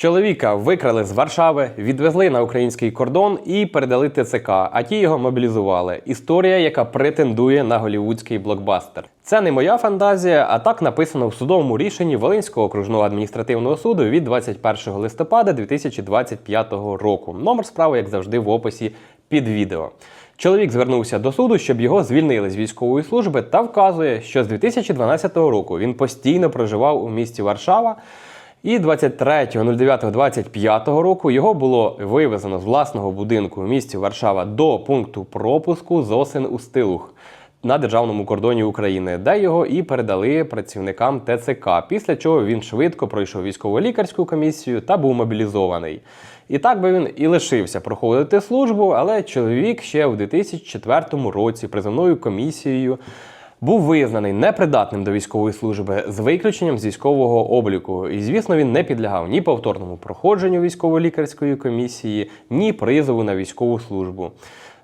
Чоловіка викрали з Варшави, відвезли на український кордон і передали ТЦК, а ті його мобілізували. Історія, яка претендує на голівудський блокбастер. Це не моя фантазія, а так написано в судовому рішенні Волинського окружного адміністративного суду від 21 листопада 2025 року. Номер справи, як завжди, в описі під відео. Чоловік звернувся до суду, щоб його звільнили з військової служби, та вказує, що з 2012 року він постійно проживав у місті Варшава. І 23.09.25 року його було вивезено з власного будинку в місті Варшава до пункту пропуску Зосин у Стилух на державному кордоні України, де його і передали працівникам ТЦК. Після чого він швидко пройшов військово-лікарську комісію та був мобілізований. І так би він і лишився проходити службу, але чоловік ще в 2004 році призовною комісією був визнаний непридатним до військової служби з виключенням з військового обліку. І, звісно, він не підлягав ні повторному проходженню військово-лікарської комісії, ні призову на військову службу.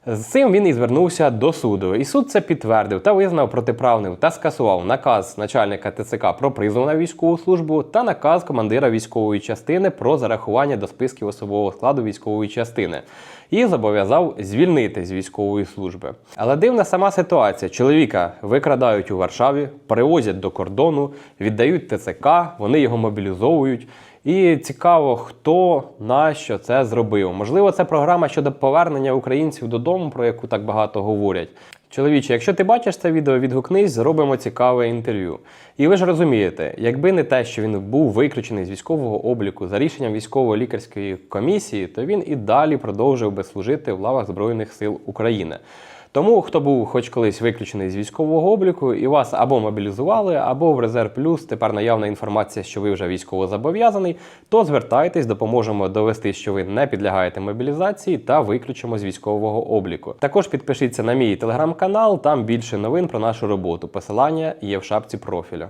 З цим він і звернувся до суду. І суд це підтвердив та визнав протиправним та скасував наказ начальника ТЦК про призов на військову службу та наказ командира військової частини про зарахування до списків особового складу військової частини і зобов'язав звільнити з військової служби. Але дивна сама ситуація: чоловіка викрадають у Варшаві, привозять до кордону, віддають ТЦК, вони його мобілізовують. І цікаво, хто на що це зробив. Можливо, це програма щодо повернення українців додому, про яку так багато говорять. Чоловіче, якщо ти бачиш це відео, відгукнись, зробимо цікаве інтерв'ю. І ви ж розумієте, якби не те, що він був виключений з військового обліку за рішенням військово-лікарської комісії, то він і далі продовжив би служити в лавах Збройних сил України. Тому, хто був хоч колись виключений з військового обліку, і вас або мобілізували, або в резерв плюс тепер наявна інформація, що ви вже військово зобов'язаний, то звертайтесь, допоможемо довести, що ви не підлягаєте мобілізації та виключимо з військового обліку. Також підпишіться на мій телеграм-канал, там більше новин про нашу роботу. Посилання є в шапці профілю.